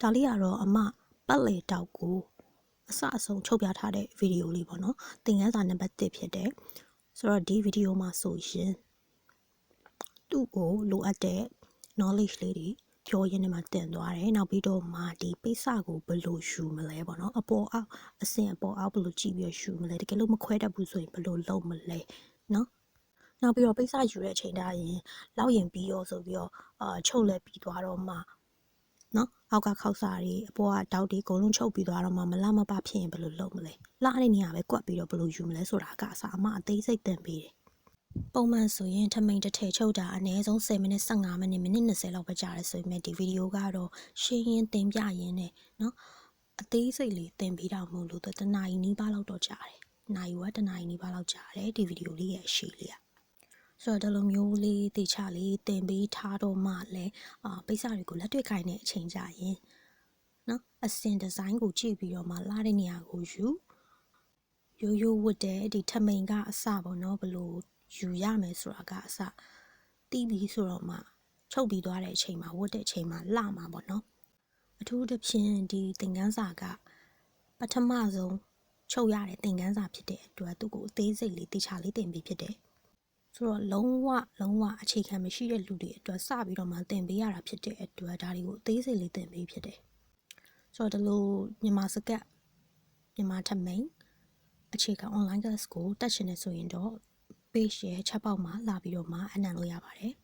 ဒါလေးကတော့အမပတ်လေတောက်ကိုအစအဆုံးချုပ်ပြထားတဲ့ဗီဒီယိုလေးပေါ့နော်သင်ခန်းစာနံပါတ်1ဖြစ်တယ်ဆိုတော့ဒီဗီဒီယိုမှာဆိုရင်သူ့ကိုလိုအပ်တဲ့ knowledge လေးတွေပြောရင်းနဲ့မှတင်သွားတယ်နောက်ပြီးတော့မှဒီပိစကိုဘယ်လိုယူမလဲပေါ့နော်အပေါ်အောက်အစင်အပေါ်အောက်ဘယ်လိုကြည့်ပြီးတော့ယူမလဲတကယ်လို့မခွဲတတ်ဘူးဆိုရင်ဘယ်လိုလုပ်မလဲနော်နောက်ပြီးတော့ပိစယူတဲ့အချိန်တိုင်းရင်လောက်ရင်ပြီးရောဆိုပြီးတော့အာချုပ်လဲပြီးသွားတော့မှ နော်အောက်ကခောက်စာတွေအပေါ်ကတောက်တွေအကုန်လုံးချုပ်ပြီးသွားတော့မှမလမပဖြစ်ရင်ဘယ်လိုလုပ်မလဲလှတဲ့နေရာပဲကွက်ပြီးတော့ဘယ်လိုယူမလဲဆိုတာကအစားအမအသေးစိတ်သင်ပေးတယ်ပုံမှန်ဆိုရင်ထမိန်တစ်ထည်ချုပ်တာအနည်းဆုံး10မိနစ်15မိနစ်မိနစ်20လောက်ပဲကြာတယ်ဆိုပေမဲ့ဒီဗီဒီယိုကတော့ရှင်းရင်းသင်ပြရင်းနဲ့နော်အသေးစိတ်လေးသင်ပေးတော့မို့လို့တနာရီနီးပါးလောက်တော့ကြာတယ်။နာရီဝက်တနာရီနီးပါးလောက်ကြာတယ်ဒီဗီဒီယိုလေးရဲ့အရှိလေးอ่ะ ဆိုတော့ဒီလိုမျိုးလေးတေချာလေးတင်ပေးထားတော့မှလည်းအာပိစတွေကိုလက်တွေ့ခိုင်းတဲ့အချိန်ကြရင်နော်အစင်ဒီဇိုင်းကိုကြည့်ပြီးတော့မှလာတဲ့နေရာကိုယူရိုးရိုးဝတ်တဲ့ဒီထမိန်ကအစပေါ့နော်ဘလို့ယူရမယ်ဆိုတာကအစတီးပြီးဆိုတော့မှချုပ်ပြီးသွားတဲ့အချိန်မှာဝတ်တဲ့အချိန်မှာလာမှာပေါ့နော်အထူးသဖြင့်ဒီသင်ခန်းစာကပထမဆုံးချုပ်ရတဲ့သင်ခန်းစာဖြစ်တဲ့အတွက်သူ့ကိုအသေးစိတ်လေးတေချာလေးတင်ပြီးဖြစ်တယ် ဆိုတော့လုံးဝလုံးဝအခြေခံမရှိတဲ့လူတွေအတွက်စပြီးတော့မှသင်ပေးရတာဖြစ်တဲ့အတွက်ဒါတွေကိုအသေးစိတ်လေးသင်ပေးဖြစ်တယ်ဆိုတော့ဒီလိုမြန်မာစကားမြန်မာထမိန်အခြေခံ online class ကိုတက်ရှင်နေဆိုရင်တော့ page ရဲ့ chat box မှာလာပြီးတော့မှအနံလို့ရပါတယ်